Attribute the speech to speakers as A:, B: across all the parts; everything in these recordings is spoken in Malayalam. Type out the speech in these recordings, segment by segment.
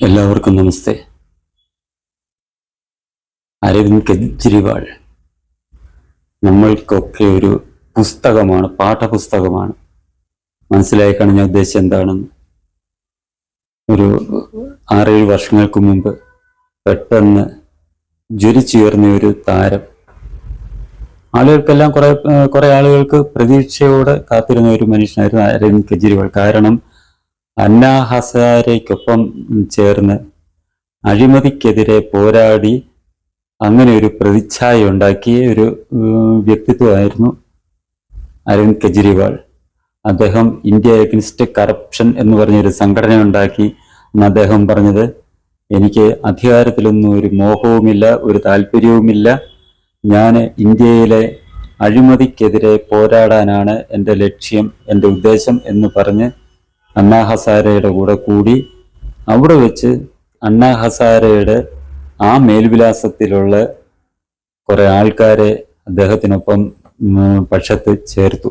A: എല്ലാവർക്കും നമസ്തേ. അരവിന്ദ് കെജ്രിവാൾ. നമ്മൾക്കൊക്കെ ഒരു പുസ്തകമാണ് പാഠപുസ്തകമാണ്. മനസ്സിലായി കാണും ഞാൻ ഉദ്ദേശിച്ചത് എന്താണെന്ന്. ഒരു ആറേഴ് വർഷങ്ങൾക്ക് മുമ്പ് പെട്ടെന്ന് ജ്വലിച്ചുയർന്ന ഒരു താരം. ആളുകൾക്കെല്ലാം കുറേ കുറെ ആളുകൾക്ക് പ്രതീക്ഷയോടെ കാത്തിരുന്ന ഒരു മനുഷ്യനായിരുന്നു അരവിന്ദ് കെജ്രിവാൾ. കാരണം അന്നാ ഹസാരയ്ക്കൊപ്പം ചേർന്ന് അഴിമതിക്കെതിരെ പോരാടി അങ്ങനെ ഒരു പ്രതിച്ഛായ ഉണ്ടാക്കിയ ഒരു വ്യക്തിത്വമായിരുന്നു അരവിന്ദ് കെജ്രിവാൾ. അദ്ദേഹം ഇന്ത്യ അഗൻസ്റ്റ് കറപ്ഷൻ എന്ന് പറഞ്ഞൊരു സംഘടന ഉണ്ടാക്കി എന്ന് അദ്ദേഹം പറഞ്ഞത്. എനിക്ക് അധികാരത്തിലൊന്നും ഒരു മോഹവുമില്ല ഒരു താല്പര്യവുമില്ല. ഞാൻ ഇന്ത്യയിലെ അഴിമതിക്കെതിരെ പോരാടാനാണ് എന്റെ ലക്ഷ്യം എന്റെ ഉദ്ദേശം എന്ന് പറഞ്ഞ് അണ്ണാ ഹസാരയുടെ കൂടെ കൂടി അവിടെ വെച്ച് അണ്ണാ ഹസാരയുടെ ആ മേൽവിലാസത്തിലുള്ള കുറെ ആൾക്കാരെ അദ്ദേഹത്തിനൊപ്പം പക്ഷത്ത് ചേർത്തു.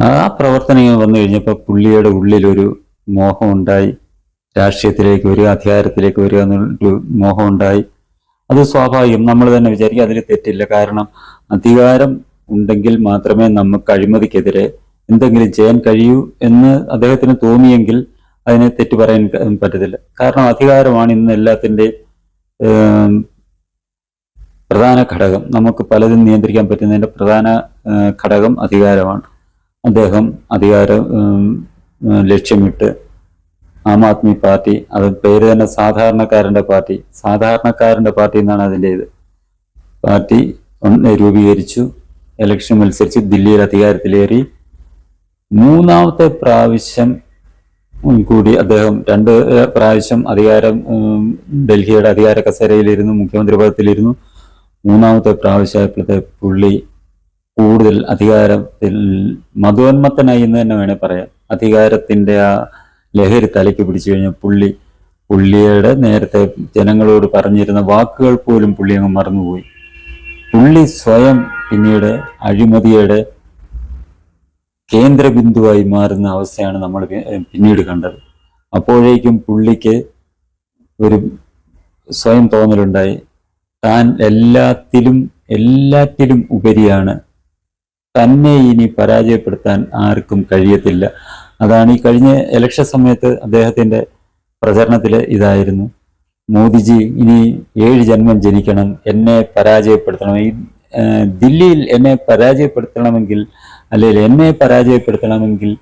A: ആ പ്രവർത്തനങ്ങൾ വന്നു കഴിഞ്ഞപ്പോൾ പുള്ളിയുടെ ഉള്ളിലൊരു മോഹമുണ്ടായി. രാഷ്ട്രീയത്തിലേക്ക് വരിക അധികാരത്തിലേക്ക് വരിക എന്നൊരു മോഹമുണ്ടായി. അത് സ്വാഭാവികം. നമ്മൾ തന്നെ വിചാരിക്കുക അതിൽ തെറ്റില്ല. കാരണം അധികാരം ഉണ്ടെങ്കിൽ മാത്രമേ നമുക്ക് അഴിമതിക്കെതിരെ എന്തെങ്കിലും ചെയ്യാൻ കഴിയൂ എന്ന് അദ്ദേഹത്തിന് തോന്നിയെങ്കിൽ അതിനെ തെറ്റു പറയാൻ പറ്റത്തില്ല. കാരണം അധികാരമാണ് ഇന്ന് എല്ലാത്തിന്റെയും പ്രധാന ഘടകം. നമുക്ക് പലതും നിയന്ത്രിക്കാൻ പറ്റുന്നതിന്റെ പ്രധാന ഘടകം അധികാരമാണ്. അദ്ദേഹം അധികാരം ലക്ഷ്യമിട്ട് ആം ആദ്മി പാർട്ടി അത് പേര് തന്നെ സാധാരണക്കാരന്റെ പാർട്ടി സാധാരണക്കാരന്റെ പാർട്ടി എന്നാണ് അതിന്റെ ഇത്. പാർട്ടി രൂപീകരിച്ചു ഇലക്ഷൻ മത്സരിച്ച് ദില്ലിയിൽ അധികാരത്തിലേറി മൂന്നാമത്തെ പ്രാവശ്യം കൂടി അദ്ദേഹം രണ്ട് പ്രാവശ്യം അധികാരം ഡൽഹിയുടെ അധികാര കസേരയിലിരുന്നു മുഖ്യമന്ത്രി പദത്തിലിരുന്നു. മൂന്നാമത്തെ പ്രാവശ്യമായപ്പോഴത്തെ പുള്ളി കൂടുതൽ അധികാരത്തിൽ മതോന്മത്തനായി എന്ന് തന്നെ വേണേൽ പറയാം. അധികാരത്തിന്റെ ആ ലഹരി തലയ്ക്ക് പിടിച്ചു കഴിഞ്ഞ പുള്ളി പുള്ളിയുടെ നേരത്തെ ജനങ്ങളോട് പറഞ്ഞിരുന്ന വാക്കുകൾ പോലും പുള്ളി അങ്ങ് മറന്നുപോയി. പുള്ളി സ്വയം പിന്നീട് അഴിമതിയുടെ കേന്ദ്രബിന്ദുവായി മാറുന്ന അവസ്ഥയാണ് നമ്മൾ പിന്നീട് കണ്ടത്. അപ്പോഴേക്കും പുള്ളിക്ക് ഒരു സ്വയം തോന്നലുണ്ടായി. താൻ എല്ലാത്തിലും എല്ലാറ്റിലും ഉപരിയാണ്. തന്നെ ഇനി പരാജയപ്പെടുത്താൻ ആർക്കും കഴിയത്തില്ല. അതാണ് ഈ കഴിഞ്ഞ ഇലക്ഷൻ സമയത്ത് അദ്ദേഹത്തിന്റെ പ്രചരണത്തിൽ ഇതായിരുന്നു. മോദിജി ഇനി ഏഴ് ജന്മം ജനിക്കണം എന്നെ പരാജയപ്പെടുത്തണം. ഈ ദില്ലിയിൽ എന്നെ പരാജയപ്പെടുത്തണമെങ്കിൽ അല്ലെങ്കിൽ എന്നെ പരാജയപ്പെടുത്തണമെങ്കിൽ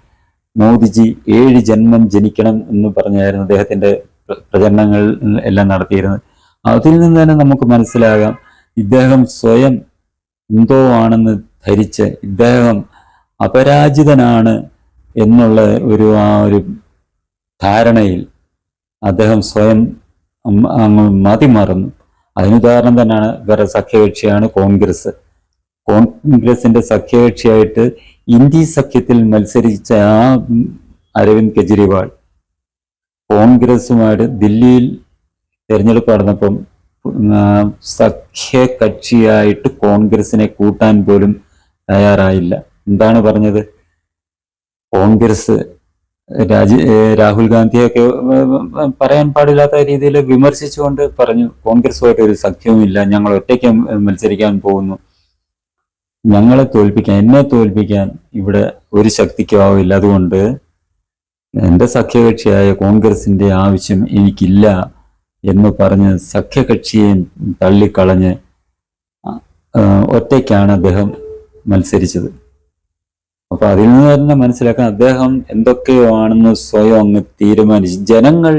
A: മോദിജി ഏഴ് ജന്മം ജനിക്കണം എന്ന് പറഞ്ഞായിരുന്നു അദ്ദേഹത്തിന്റെ പ്ര- പ്രചരണങ്ങൾ എല്ലാം നടത്തിയിരുന്നത്. അതിൽ നിന്ന് തന്നെ നമുക്ക് മനസ്സിലാകാം ഇദ്ദേഹം സ്വയം എന്തോ ആണെന്ന് ധരിച്ച് ഇദ്ദേഹം അപരാജിതനാണ് എന്നുള്ള ഒരു ആ ഒരു ധാരണയിൽ അദ്ദേഹം സ്വയം അങ്ങ് മതിമറന്നു. അതിനുദാഹരണം തന്നെയാണ് വേറെ സഖ്യകക്ഷിയാണ് കോൺഗ്രസ്. കോൺഗ്രസിന്റെ സഖ്യകക്ഷിയായിട്ട് ഇന്ത്യ സഖ്യത്തിൽ മത്സരിച്ച ആ അരവിന്ദ് കെജ്രിവാൾ കോൺഗ്രസുമായിട്ട് ദില്ലിയിൽ തെരഞ്ഞെടുപ്പ് നടന്നപ്പം ആ, സഖ്യ കക്ഷിയായിട്ട് കോൺഗ്രസിനെ കൂട്ടാൻ പോലും തയ്യാറായില്ല. എന്താണ് പറഞ്ഞത്? കോൺഗ്രസ് രാജി രാഹുൽ ഗാന്ധിയൊക്കെ പറയാൻ പാടില്ലാത്ത രീതിയിൽ വിമർശിച്ചുകൊണ്ട് പറഞ്ഞു കോൺഗ്രസുമായിട്ട് ഒരു സഖ്യവുമില്ല ഞങ്ങൾ ഒറ്റയ്ക്ക് മത്സരിക്കാൻ പോകുന്നു. ഞങ്ങളെ തോൽപ്പിക്കാൻ എന്നെ തോൽപ്പിക്കാൻ ഇവിടെ ഒരു ശക്തിക്കും ആവില്ല അതുകൊണ്ട് എന്റെ സഖ്യകക്ഷിയായ കോൺഗ്രസിന്റെ ആവശ്യം എനിക്കില്ല എന്ന് പറഞ്ഞ് സഖ്യകക്ഷിയെ തള്ളിക്കളഞ്ഞ് ഒറ്റയ്ക്കാണ് അദ്ദേഹം മത്സരിച്ചത്. അപ്പൊ അതിൽ നിന്ന് തന്നെ മനസ്സിലാക്കാൻ അദ്ദേഹം എന്തൊക്കെയോ ആണെന്ന് സ്വയം അങ്ങ് തീരുമാനിച്ചു. ജനങ്ങൾ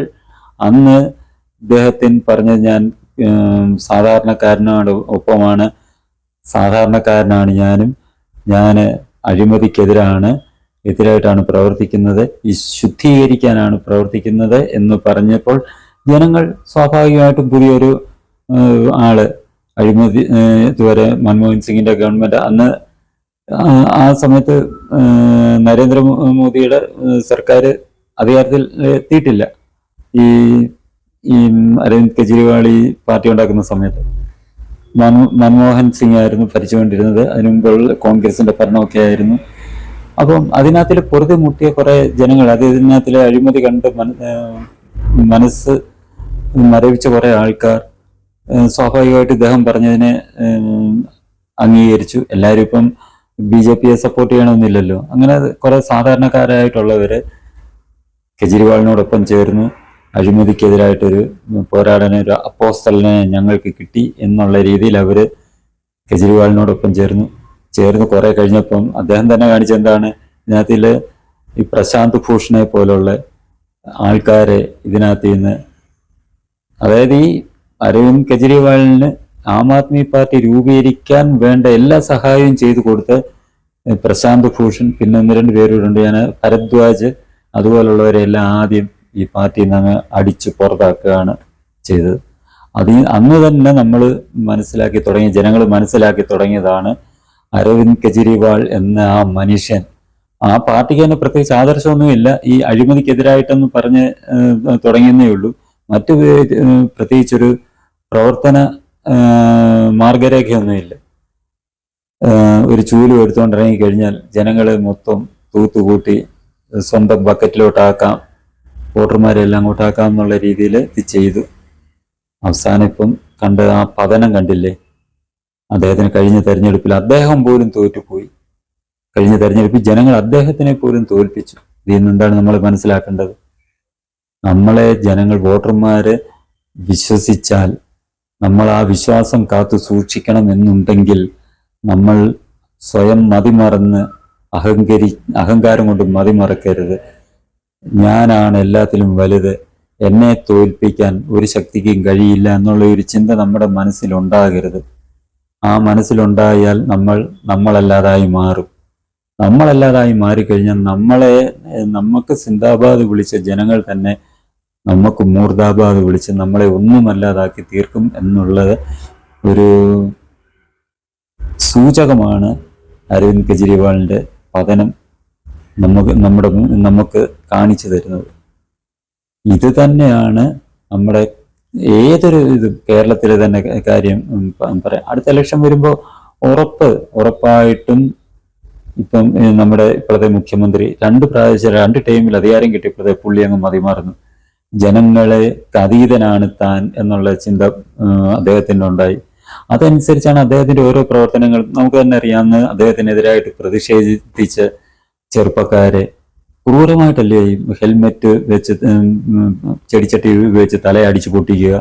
A: അന്ന് അദ്ദേഹത്തിന് പറഞ്ഞത് ഞാൻ സാധാരണക്കാരനോട് ഒപ്പമാണ്. സാധാരണക്കാരനാണ് ഞാനും. ഞാൻ അഴിമതിക്കെതിരാണ് എതിരായിട്ടാണ് പ്രവർത്തിക്കുന്നത്. ഈ ശുദ്ധീകരിക്കാനാണ് പ്രവർത്തിക്കുന്നത് എന്ന് പറഞ്ഞപ്പോൾ ജനങ്ങൾ സ്വാഭാവികമായിട്ടും പുതിയൊരു ആൾ അഴിമതി ഇതുവരെ മൻമോഹൻ സിംഗിന്റെ ഗവൺമെന്റ് അന്ന് ആ- സമയത്ത് നരേന്ദ്രമോദിയുടെ സർക്കാർ അധികാരത്തിൽ എത്തിയിട്ടില്ല. ഈ ഈ അരവിന്ദ് കെജ്രിവാൾ ഈ പാർട്ടി ഉണ്ടാക്കുന്ന സമയത്ത്. മൻമോഹൻ സിംഗ് ആയിരുന്നു ഭരിച്ചുകൊണ്ടിരുന്നത്. അതിനു മുമ്പ് കോൺഗ്രസിന്റെ ഭരണമൊക്കെ ആയിരുന്നു. അപ്പം അതിനകത്തിൽ പൊറുതി മുട്ടിയ കുറെ ജനങ്ങൾ അത് ഇതിനകത്തിലെ അഴിമതി കണ്ട് മനസ്സ് മരവിച്ച കുറെ ആൾക്കാർ സ്വാഭാവികമായിട്ട് ഇദ്ദേഹം പറഞ്ഞതിനെ അംഗീകരിച്ചു. എല്ലാവരും ഇപ്പം ബി ജെ പിയെ സപ്പോർട്ട് ചെയ്യണമെന്നില്ലല്ലോ. അങ്ങനെ കുറെ സാധാരണക്കാരായിട്ടുള്ളവര് കെജ്രിവാളിനോടൊപ്പം ചേർന്നു അഴിമതിക്കെതിരായിട്ടൊരു പോരാടാൻ ഒരു അപ്പോസ്റ്റലിനെ ഞങ്ങൾക്ക് കിട്ടി എന്നുള്ള രീതിയിൽ അവർ കെജ്രിവാളിനോടൊപ്പം ചേർന്നു. ചേർന്ന് കുറെ കഴിഞ്ഞപ്പം അദ്ദേഹം തന്നെ കാണിച്ചെന്താണ് എന്താണ് ഇതിനകത്തിൽ ഈ പ്രശാന്ത് ഭൂഷണെ പോലുള്ള ആൾക്കാരെ ഇതിനകത്ത് നിന്ന് അതായത് ഈ അരവിന്ദ് കെജ്രിവാളിന് ആം ആദ്മി പാർട്ടി രൂപീകരിക്കാൻ വേണ്ട എല്ലാ സഹായവും ചെയ്തു കൊടുത്ത് പ്രശാന്ത് ഭൂഷൺ പിന്നെ ഒന്ന് രണ്ട് പേരോടുണ്ട് ഞാൻ ഭരദ്വാജ് അതുപോലുള്ളവരെല്ലാം ആദ്യം ഈ പാർട്ടിയിൽ നിന്ന് അടിച്ച് പുറത്താക്കുകയാണ് ചെയ്തത്. അത് അന്ന് തന്നെ നമ്മൾ മനസ്സിലാക്കി തുടങ്ങി ജനങ്ങൾ മനസ്സിലാക്കി തുടങ്ങിയതാണ് അരവിന്ദ് കെജ്രിവാൾ എന്ന ആ മനുഷ്യൻ. ആ പാർട്ടിക്ക് തന്നെ പ്രത്യേകിച്ച് ആദർശമൊന്നുമില്ല ഈ അഴിമതിക്കെതിരായിട്ടെന്ന് പറഞ്ഞ് തുടങ്ങിയെന്നേ ഉള്ളൂ. മറ്റു പ്രത്യേകിച്ചൊരു പ്രവർത്തന മാർഗരേഖയൊന്നുമില്ല ഒരു ചൂലും എടുത്തുകൊണ്ട് ഇറങ്ങിക്കഴിഞ്ഞാൽ ജനങ്ങളെ മൊത്തം തൂത്തുകൂട്ടി സ്വന്തം ബക്കറ്റിലോട്ടാക്കാം. വോട്ടർമാരെ എല്ലാം അങ്ങോട്ടാക്കാം എന്നുള്ള രീതിയിൽ ഇത് ചെയ്തു. അവസാനം ഇപ്പം കണ്ട ആ പതനം കണ്ടില്ലേ? അദ്ദേഹത്തിന് കഴിഞ്ഞ തെരഞ്ഞെടുപ്പിൽ അദ്ദേഹം പോലും തോറ്റുപോയി. കഴിഞ്ഞ തെരഞ്ഞെടുപ്പിൽ ജനങ്ങൾ അദ്ദേഹത്തിനെ പോലും തോൽപ്പിച്ചു. ഇതിൽ നമ്മൾ മനസ്സിലാക്കേണ്ടത്? നമ്മളെ ജനങ്ങൾ വോട്ടർമാരെ വിശ്വസിച്ചാൽ നമ്മൾ ആ വിശ്വാസം കാത്തു സൂക്ഷിക്കണം എന്നുണ്ടെങ്കിൽ നമ്മൾ സ്വയം മതിമറന്ന് അഹങ്കരി അഹങ്കാരം കൊണ്ട് മതിമറക്കരുത്. ഞാനാണ് എല്ലാത്തിലും വലുത്. എന്നെ തോൽപ്പിക്കാൻ ഒരു ശക്തിക്കും കഴിയില്ല എന്നുള്ള ഒരു ചിന്ത നമ്മുടെ മനസ്സിലുണ്ടാകരുത്. ആ മനസ്സിലുണ്ടായാൽ നമ്മൾ നമ്മളല്ലാതായി മാറും. നമ്മളല്ലാതായി മാറിക്കഴിഞ്ഞാൽ നമ്മളെ നമുക്ക് സിന്ദാബാദ് വിളിച്ച ജനങ്ങൾ തന്നെ നമുക്ക് മൂർദാബാദ് വിളിച്ച് നമ്മളെ ഒന്നുമല്ലാതാക്കി തീർക്കും എന്നുള്ളത് ഒരു സൂചകമാണ് അരവിന്ദ് കെജ്രിവാളിന്റെ പതനം. നമുക്ക് നമ്മുടെ നമുക്ക് കാണിച്ചു തരുന്നത്. ഇത് തന്നെയാണ് നമ്മുടെ ഏതൊരു ഇത് കേരളത്തിലെ തന്നെ കാര്യം പറയാം. അടുത്ത ഇലക്ഷൻ വരുമ്പോൾ ഉറപ്പ് ഉറപ്പായിട്ടും ഇപ്പം നമ്മുടെ ഇപ്പോഴത്തെ മുഖ്യമന്ത്രി രണ്ട് പ്രാവശ്യം രണ്ട് ടൈമിൽ അധികാരം കിട്ടിയപ്പോഴത്തെ പുള്ളി അങ്ങ് മതിമാറുന്നു ജനങ്ങളെ അതീതനാണ് താൻ എന്നുള്ള ചിന്ത അദ്ദേഹത്തിന്റെ ഉണ്ടായി. അതനുസരിച്ചാണ് അദ്ദേഹത്തിന്റെ ഓരോ പ്രവർത്തനങ്ങൾ നമുക്ക് തന്നെ അറിയാവുന്ന അദ്ദേഹത്തിനെതിരായിട്ട് പ്രതിഷേധിച്ച ചെറുപ്പക്കാരെ ക്രൂരമായിട്ടല്ലേ ഹെൽമെറ്റ് വെച്ച് ഉപയോഗിച്ച് ചെടിച്ചട്ടി വെച്ച് തലയടിച്ച് പൊട്ടിക്കുക?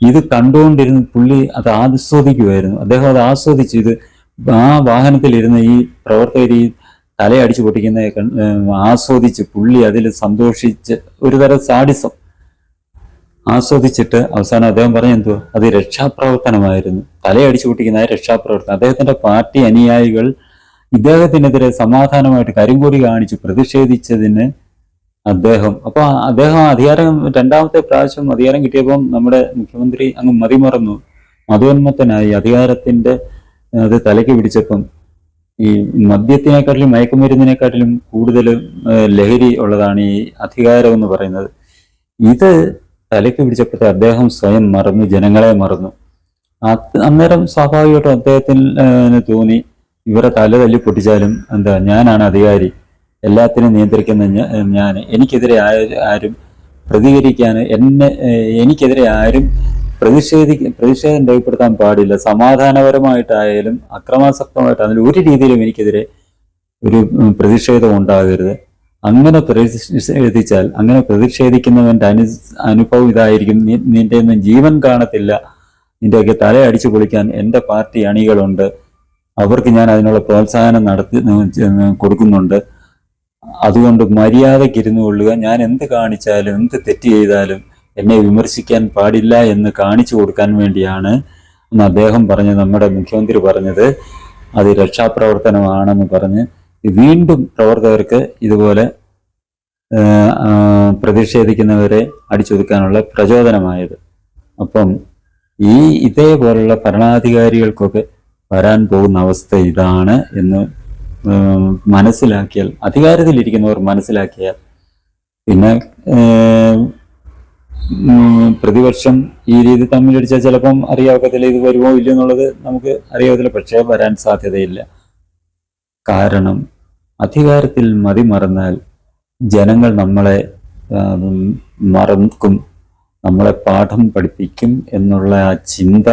A: ഇത് കണ്ടുകൊണ്ടിരുന്ന് പുള്ളി അത് ആസ്വദിക്കുമായിരുന്നു അദ്ദേഹം അത് ആസ്വദിച്ച് ഇത് ആ വാഹനത്തിലിരുന്ന് ഈ പ്രവർത്തകർ ഈ തലയടിച്ച് പൊട്ടിക്കുന്ന ആസ്വദിച്ച് പുള്ളി അതിൽ സന്തോഷിച്ച് ഒരു തരം സാഡിസം ആസ്വദിച്ചിട്ട് അവസാനം അദ്ദേഹം പറഞ്ഞു എന്തുവാ? അത് രക്ഷാപ്രവർത്തനമായിരുന്നു. തലയടിച്ചു പൊട്ടിക്കുന്ന രക്ഷാപ്രവർത്തനം. അദ്ദേഹത്തിന്റെ പാർട്ടി അനുയായികൾ ഇദ്ദേഹത്തിനെതിരെ സമാധാനമായിട്ട് കരിങ്കൊടി കാണിച്ച് പ്രതിഷേധിച്ചതിന് അദ്ദേഹം അപ്പൊ അദ്ദേഹം അധികാരം രണ്ടാമത്തെ പ്രാവശ്യം അധികാരം കിട്ടിയപ്പോൾ നമ്മുടെ മുഖ്യമന്ത്രി അങ്ങ് മതിമറന്നു മതോന്മത്തനായി അധികാരത്തിന്റെ അത് തലയ്ക്ക് പിടിച്ചപ്പം ഈ മദ്യത്തിനെക്കാട്ടിലും മയക്കുമരുന്നിനെക്കാട്ടിലും കൂടുതൽ ലഹരി ഉള്ളതാണ് ഈ അധികാരം എന്ന് പറയുന്നത്. ഇത് തലയ്ക്ക് പിടിച്ചപ്പോഴത്തെ അദ്ദേഹം സ്വയം മറന്നു ജനങ്ങളെ മറന്നു. അന്നേരം സ്വാഭാവികമായിട്ടും അദ്ദേഹത്തിന് തോന്നി. ഇവരെ തല തല്ലി പൊട്ടിച്ചാലും എന്താ ഞാനാണ് അധികാരി. എല്ലാത്തിനും നിയന്ത്രിക്കുന്ന ഞാൻ എനിക്കെതിരെ ആരും പ്രതികരിക്കാൻ എന്നെ എനിക്കെതിരെ ആരും പ്രതിഷേധി പ്രതിഷേധം രേഖപ്പെടുത്താൻ പാടില്ല. സമാധാനപരമായിട്ടായാലും അക്രമാസക്തമായിട്ടായാലും ഒരു രീതിയിലും എനിക്കെതിരെ ഒരു പ്രതിഷേധം ഉണ്ടാകരുത്. അങ്ങനെ പ്രതിഷേധിച്ചാൽ അങ്ങനെ പ്രതിഷേധിക്കുന്നവന്റെ അനു അനുഭവം ഇതായിരിക്കും. നിന്റെ ഒന്നും ജീവൻ കാണത്തില്ല. നിന്റെയൊക്കെ തല അടിച്ചു പൊളിക്കാൻ എന്റെ പാർട്ടി അണികളുണ്ട്. അവർക്ക് ഞാൻ അതിനുള്ള പ്രോത്സാഹനം നടത്തി കൊടുക്കുന്നുണ്ട്. അതുകൊണ്ട് മര്യാദയ്ക്ക് ഇരുന്നു കൊള്ളുക. ഞാൻ എന്ത് കാണിച്ചാലും എന്ത് തെറ്റ് ചെയ്താലും എന്നെ വിമർശിക്കാൻ പാടില്ല എന്ന് കാണിച്ചു കൊടുക്കാൻ വേണ്ടിയാണ് എന്ന് അദ്ദേഹം പറഞ്ഞ് നമ്മുടെ മുഖ്യമന്ത്രി പറഞ്ഞത്. അത് രക്ഷാപ്രവർത്തനമാണെന്ന് പറഞ്ഞ് വീണ്ടും പ്രവർത്തകർക്ക് ഇതുപോലെ പ്രതിഷേധിക്കുന്നവരെ അടിച്ചൊതുക്കാനുള്ള പ്രചോദനമായത്. അപ്പം ഈ ഇതേപോലുള്ള ഭരണാധികാരികൾക്കൊക്കെ വരാൻ പോകുന്ന അവസ്ഥ ഇതാണ് എന്ന് മനസ്സിലാക്കിയാൽ അധികാരത്തിലിരിക്കുന്നവർ മനസ്സിലാക്കിയാൽ പിന്നെ പ്രതിപക്ഷം ഈ രീതി തമ്മിലടിച്ചാൽ ചിലപ്പം അറിയാവത്തില്ല ഇത് വരുമോ ഇല്ല എന്നുള്ളത് നമുക്ക് അറിയാവത്തില്ല പക്ഷേ വരാൻ സാധ്യതയില്ല. കാരണം അധികാരത്തിൽ മതിമറന്നാൽ ജനങ്ങൾ നമ്മളെ മറക്കും നമ്മളെ പാഠം പഠിപ്പിക്കും എന്നുള്ള ആ ചിന്ത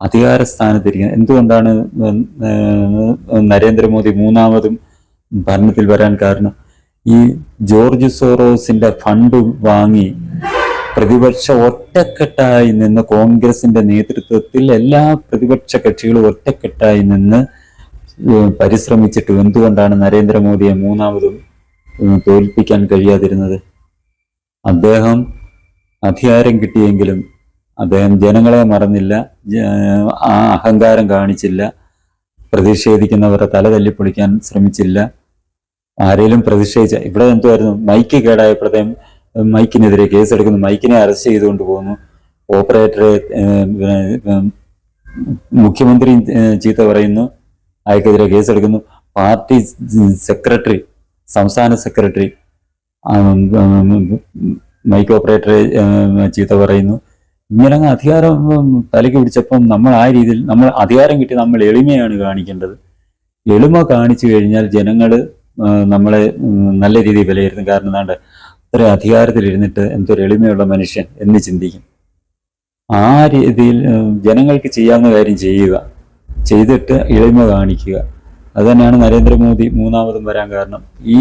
A: അധികാര സ്ഥാനത്തിരിക്കുന്നത് എന്തുകൊണ്ടാണ് നരേന്ദ്രമോദി മൂന്നാമതും ഭരണത്തിൽ വരാൻ കാരണം? ഈ ജോർജ് സോറോസിന്റെ ഫണ്ട് വാങ്ങി പ്രതിപക്ഷ ഒറ്റക്കെട്ടായി നിന്ന് കോൺഗ്രസിന്റെ നേതൃത്വത്തിൽ എല്ലാ പ്രതിപക്ഷ കക്ഷികളും ഒറ്റക്കെട്ടായി നിന്ന് പരിശ്രമിച്ചിട്ട് എന്തുകൊണ്ടാണ് നരേന്ദ്രമോദിയെ മൂന്നാമതും തോൽപ്പിക്കാൻ കഴിയാതിരുന്നത്? അദ്ദേഹം അധികാരം കിട്ടിയെങ്കിലും അദ്ദേഹം ജനങ്ങളെ മറന്നില്ല ആ അഹങ്കാരം കാണിച്ചില്ല പ്രതിഷേധിക്കുന്നവരെ തല തല്ലിപ്പൊളിക്കാൻ ശ്രമിച്ചില്ല ആരെങ്കിലും പ്രതിഷേധിച്ച ഇവിടെ എന്തുമായിരുന്നു മൈക്ക് കേടായപ്പോഴത്തേക്കും മൈക്കിനെതിരെ കേസെടുക്കുന്നു മൈക്കിനെ അറസ്റ്റ് ചെയ്തുകൊണ്ട് പോകുന്നു ഓപ്പറേറ്ററെ മുഖ്യമന്ത്രി ചീത്ത പറയുന്നു അയാൾക്കെതിരെ കേസെടുക്കുന്നു പാർട്ടി സെക്രട്ടറി സംസ്ഥാന സെക്രട്ടറി മൈക്ക് ഓപ്പറേറ്ററെ ചീത്ത പറയുന്നു ഇങ്ങനെ അധികാരം തലയ്ക്ക് പിടിച്ചപ്പം നമ്മൾ ആ രീതിയിൽ നമ്മൾ അധികാരം കിട്ടി നമ്മൾ എളിമയാണ് കാണിക്കേണ്ടത്. എളിമ കാണിച്ചു കഴിഞ്ഞാൽ ജനങ്ങൾ നമ്മളെ നല്ല രീതിയിൽ വിലയിരുത്തും. കാരണം എന്താണ്ട്? അധികാരത്തിൽ അധികാരത്തിലിരുന്നിട്ട് എന്തൊരു എളിമയുള്ള മനുഷ്യൻ എന്ന് ചിന്തിക്കും. ആ രീതിയിൽ ജനങ്ങൾക്ക് ചെയ്യാവുന്ന കാര്യം ചെയ്യുക. ചെയ്തിട്ട് എളിമ കാണിക്കുക. അത് തന്നെയാണ് നരേന്ദ്രമോദി മൂന്നാമതും വരാൻ കാരണം. ഈ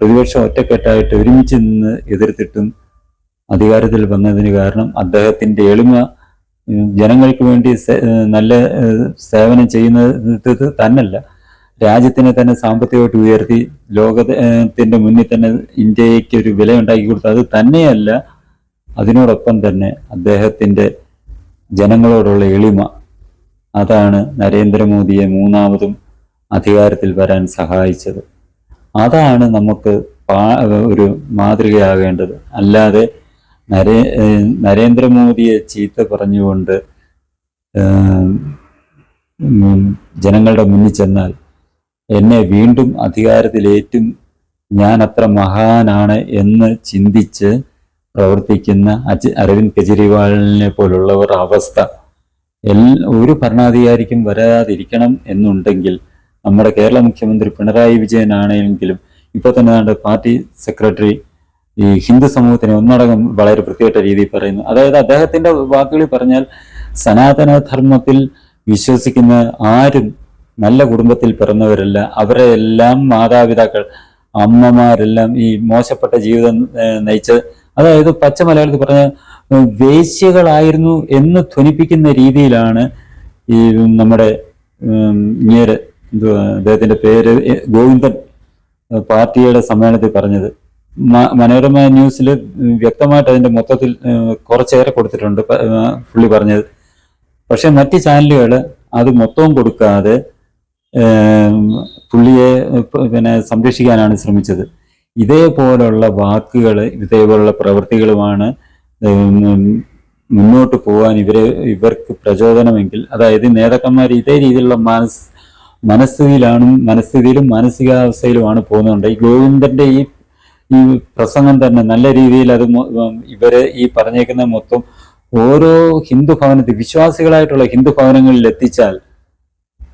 A: പ്രതിപക്ഷം ഒറ്റക്കെട്ടായിട്ട് ഒരുമിച്ച് നിന്ന് എതിർത്തിട്ടും അധികാരത്തിൽ വന്നതിന് കാരണം അദ്ദേഹത്തിന്റെ എളിമ ജനങ്ങൾക്ക് വേണ്ടി നല്ല സേവനം ചെയ്യുന്നത് തന്നല്ല. രാജ്യത്തിനെ തന്നെ സാമ്പത്തികമായിട്ട് ഉയർത്തി ലോകത്തിന്റെ മുന്നിൽ തന്നെ ഇന്ത്യയ്ക്ക് ഒരു വില ഉണ്ടാക്കി കൊടുത്തു അത് തന്നെയല്ല. അതിനോടൊപ്പം തന്നെ അദ്ദേഹത്തിന്റെ ജനങ്ങളോടുള്ള എളിമ അതാണ് നരേന്ദ്രമോദിയെ മൂന്നാമതും അധികാരത്തിൽ വരാൻ സഹായിച്ചത്. അതാണ് നമുക്ക് ഒരു മാതൃകയാകേണ്ടത്. അല്ലാതെ നരേ നരേന്ദ്രമോദിയെ ചീത്ത പറഞ്ഞുകൊണ്ട് ജനങ്ങളുടെ മുന്നിൽ ചെന്നാൽ എന്നെ വീണ്ടും അധികാരത്തിലേറ്റും ഞാൻ അത്ര മഹാനാണ് എന്ന് ചിന്തിച്ച് പ്രവർത്തിക്കുന്ന അജ് അരവിന്ദ് കെജ്രിവാളിനെ പോലുള്ളവർ അവസ്ഥ. എൽ ഒരു ഭരണാധികാരിക്കും വരാതിരിക്കണം എന്നുണ്ടെങ്കിൽ നമ്മുടെ കേരള മുഖ്യമന്ത്രി പിണറായി വിജയനാണെങ്കിലും ഇപ്പോൾ തന്നെ പാർട്ടി സെക്രട്ടറി ഈ ഹിന്ദു സമൂഹത്തിനെ ഒന്നടങ്കം വളരെ വൃത്തികെട്ട രീതിയിൽ പറയുന്നു. അതായത് അദ്ദേഹത്തിന്റെ വാക്കുകളിൽ പറഞ്ഞാൽ സനാതനധർമ്മത്തിൽ വിശ്വസിക്കുന്ന ആരും നല്ല കുടുംബത്തിൽ പിറന്നവരല്ല. അവരെ എല്ലാം മാതാപിതാക്കൾ അമ്മമാരെല്ലാം ഈ മോശപ്പെട്ട ജീവിതം നയിച്ച് അതായത് പച്ച മലയാളത്തിൽ പറഞ്ഞ വേശ്യകളായിരുന്നു എന്ന് ധ്വനിപ്പിക്കുന്ന രീതിയിലാണ് ഈ നമ്മുടെ ഇങ്ങേര് എന്തുവാ അദ്ദേഹത്തിന്റെ പേര് ഗോവിന്ദൻ പാർട്ടിയുടെ സമ്മേളനത്തിൽ പറഞ്ഞത്. മനോരമ ന്യൂസിൽ വ്യക്തമായിട്ട് അതിന്റെ മൊത്തത്തിൽ കുറച്ചേറെ കൊടുത്തിട്ടുണ്ട് പുള്ളി പറഞ്ഞത്. പക്ഷെ മറ്റ് ചാനലുകൾ അത് മൊത്തവും കൊടുക്കാതെ പുള്ളിയെ പിന്നെ സംരക്ഷിക്കാനാണ് ശ്രമിച്ചത്. ഇതേപോലുള്ള വാക്കുകൾ ഇതേപോലുള്ള പ്രവൃത്തികളുമാണ് മുന്നോട്ട് പോകാൻ ഇവരെ ഇവർക്ക് പ്രചോദനമെങ്കിൽ അതായത് നേതാക്കന്മാർ ഇതേ രീതിയിലുള്ള മനസ് മനസ്ഥിതിയിലാണ് മനസ്ഥിതിയിലും മാനസികാവസ്ഥയിലുമാണ് പോകുന്നുണ്ട്. ഈ ഗോവിന്ദന്റെ ഈ ഈ പ്രസംഗം തന്നെ നല്ല രീതിയിൽ അത് ഇവരെ ഈ പറഞ്ഞേക്കുന്ന മൊത്തം ഓരോ ഹിന്ദു ഭവനത്തിൽ വിശ്വാസികളായിട്ടുള്ള ഹിന്ദു ഭവനങ്ങളിൽ എത്തിച്ചാൽ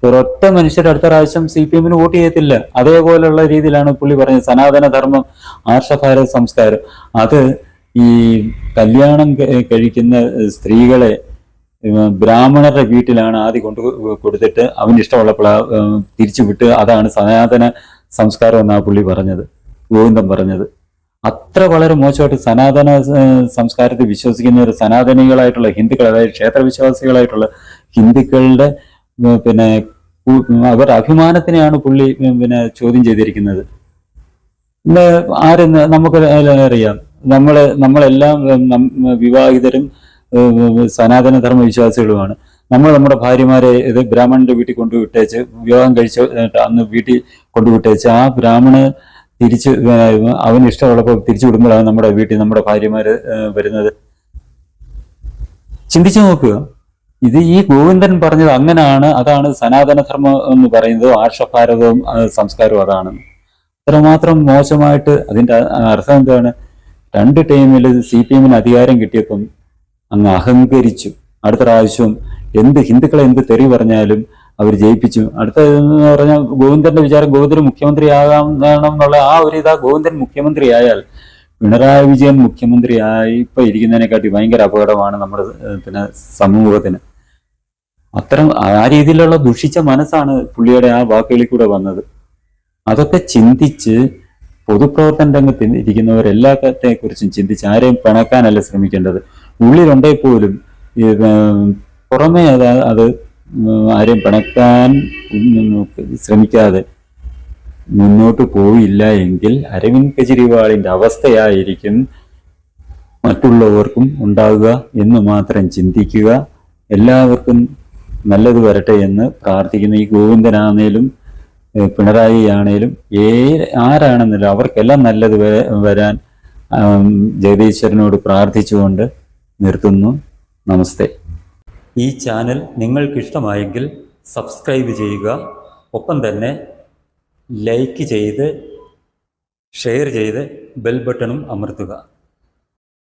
A: ഒരൊറ്റ മനുഷ്യർ അടുത്ത പ്രാവശ്യം സി പി എമ്മിന് വോട്ട് ചെയ്യത്തില്ല. അതേപോലെയുള്ള രീതിയിലാണ് പുള്ളി പറഞ്ഞത്. സനാതനധർമ്മം ആർഷഭാരത സംസ്കാരം. അത് ഈ കല്യാണം കഴിക്കുന്ന സ്ത്രീകളെ ബ്രാഹ്മണരുടെ വീട്ടിലാണ് ആദ്യം കൊണ്ടു കൊടുത്തിട്ട് അവന് ഇഷ്ടമുള്ളപ്പോൾ തിരിച്ചു വിട്ട് അതാണ് സനാതന സംസ്കാരം എന്നാണ് പുള്ളി പറഞ്ഞത്. ഗോവിന്ദൻ പറഞ്ഞത്. അത്ര വളരെ മോശമായിട്ട് സനാതന സംസ്കാരത്തിൽ വിശ്വസിക്കുന്ന ഒരു സനാതനികളായിട്ടുള്ള ഹിന്ദുക്കൾ അതായത് ക്ഷേത്രവിശ്വാസികളായിട്ടുള്ള ഹിന്ദുക്കളുടെ പിന്നെ അവരുടെ അഭിമാനത്തിനെയാണ് പുള്ളി പിന്നെ ചോദ്യം ചെയ്തിരിക്കുന്നത്. ആരെന്ന് നമുക്ക് അറിയാം. നമ്മൾ നമ്മളെല്ലാം വിവാഹിതരും സനാതനധർമ്മ വിശ്വാസികളുമാണ് നമ്മൾ നമ്മുടെ ഭാര്യമാരെ ഇത് ബ്രാഹ്മണന്റെ വീട്ടിൽ കൊണ്ടുവിട്ടേച്ച് വിവാഹം കഴിച്ച അന്ന് വീട്ടിൽ കൊണ്ടുവിട്ടേച്ച് ആ ബ്രാഹ്മണ തിരിച്ച് അവന് ഇഷ്ടമുള്ളപ്പോൾ തിരിച്ചു വിടുമ്പോഴാണ് നമ്മുടെ വീട്ടിൽ നമ്മുടെ ഭാര്യമാർ വരുന്നത്. ചിന്തിച്ചു നോക്കുക. ഇത് ഈ ഗോവിന്ദൻ പറഞ്ഞത് അങ്ങനെയാണ് അതാണ് സനാതനധർമ്മം എന്ന് പറയുന്നത്. ആർഷഭാരതവും സംസ്കാരവും അതാണ്. അത്രമാത്രം മോശമായിട്ട് അതിന്റെ അർത്ഥം എന്താണ്? രണ്ട് ടൈമിൽ സി പി എമ്മിന് അധികാരം കിട്ടിയപ്പം അങ്ങ് അഹങ്കരിച്ചു. അടുത്ത പ്രാവശ്യം എന്ത് ഹിന്ദുക്കളെ എന്ത് തെറി പറഞ്ഞാലും അവർ ജയിപ്പിച്ചു. അടുത്ത എന്ന് പറഞ്ഞാൽ ഗോവിന്ദന്റെ വിചാരം ഗോവിന്ദൻ മുഖ്യമന്ത്രി ആകാം എന്നുള്ള ആ ഒരു ഇതാ ഗോവിന്ദൻ മുഖ്യമന്ത്രി ആയാൽ പിണറായി വിജയൻ മുഖ്യമന്ത്രിയായി ഇപ്പൊ ഇരിക്കുന്നതിനെക്കാട്ടി ഭയങ്കര അപകടമാണ് നമ്മുടെ പിന്നെ സമൂഹത്തിന്. അത്തരം ആ രീതിയിലുള്ള ദുഷിച്ച മനസ്സാണ് പുള്ളിയുടെ ആ വാക്കുകളിൽ കൂടെ വന്നത്. അതൊക്കെ ചിന്തിച്ച് പൊതുപ്രവർത്തന രംഗത്ത് ഇരിക്കുന്നവരെല്ലാത്തെ കുറിച്ചും ചിന്തിച്ച് ആരെയും പിണക്കാനല്ല ശ്രമിക്കേണ്ടത്. ഉള്ളിലുണ്ടെങ്കിൽ പോലും പുറമേ അത് അത് ആരെയും പിണക്കാൻ ശ്രമിക്കാതെ മുന്നോട്ട് പോയില്ല എങ്കിൽ അരവിന്ദ് കെജ്രിവാളിന്റെ അവസ്ഥയായിരിക്കും മറ്റുള്ളവർക്കും ഉണ്ടാകുക എന്ന് മാത്രം ചിന്തിക്കുക. എല്ലാവർക്കും നല്ലത് വരട്ടെ എന്ന് പ്രാർത്ഥിക്കുന്നു. ഈ ഗോവിന്ദനാണേലും പിണറായി ആണേലും ഏ ആരാണെന്നല്ലോ അവർക്കെല്ലാം നല്ലത് വരാൻ ജഗദീശ്വരനോട് പ്രാർത്ഥിച്ചുകൊണ്ട് നിർത്തുന്നു. നമസ്തേ. ഈ ചാനൽ നിങ്ങൾക്കിഷ്ടമായെങ്കിൽ സബ്സ്ക്രൈബ് ചെയ്യുക. ഒപ്പം തന്നെ ലൈക്ക് ചെയ്ത് ഷെയർ ചെയ്ത് ബെൽ ബട്ടണും അമർത്തുക.